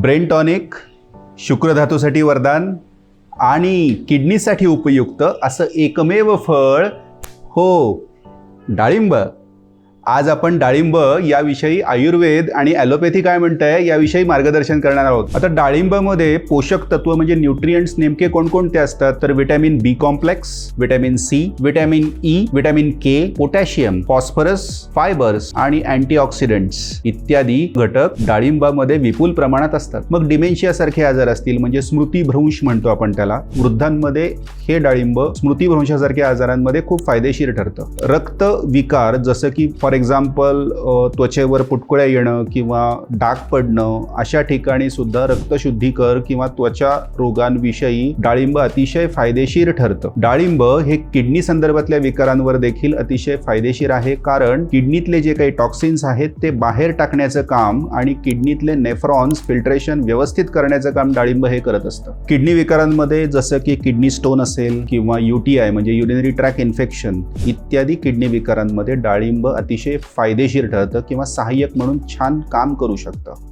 Brain tonic शुक्रधातूसाठी वरदान आणि किडनीसाठी उपयुक्त असं एकमेव फळ हो डाळिंब. आज आपण डाळिंब याविषयी आयुर्वेद आणि ॲलोपॅथी काय म्हणतंय याविषयी मार्गदर्शन करणार आहोत. आता डाळिंबामध्ये पोषक तत्व म्हणजे न्यूट्रियंट्स नेमके कोणकोणते असतात? तर vitamin B complex vitamin C vitamin E vitamin K potassium phosphorus fibres आणि अँटीऑक्सिडंट्स इत्यादी घटक डाळिंबामध्ये विपुल प्रमाणात असतात. मग डिमेन्शिया सारखे आजार असतील म्हणजे स्मृतीभ्रंश म्हणतो आपण त्याला. वृद्धांमध्ये हे डाळिंब स्मृतीभ्रंशासारख्या आजारांमध्ये खूप फायदेशीर ठरतं. रक्त विकार जसं की फॉर एक्झाम्पल त्वचेवर पुटकुळ्या येणं किंवा डाग पडणं अशा ठिकाणी सुद्धा रक्तशुद्धीकर किंवा त्वचा रोगांविषयी डाळिंब अतिशय फायदेशीर ठरतं. डाळिंब हे किडनी संदर्भातल्या विकारांवर देखील अतिशय फायदेशीर आहे कारण किडनीतले जे काही टॉक्सिन्स आहेत ते बाहेर टाकण्याचं काम आणि किडनीतले नेफ्रॉन्स फिल्ट्रेशन व्यवस्थित करण्याचं काम डाळिंब हे करत असतं. किडनी विकारांमध्ये जसं की किडनी स्टोन असेल किंवा युटीआय म्हणजे युरिनरी ट्रॅक इन्फेक्शन इत्यादी किडनी विकारांमध्ये डाळिंब अतिशय अतिशय फायदेशीर ठरतं किंवा सहाय्यक म्हणून छान काम करू शकतं.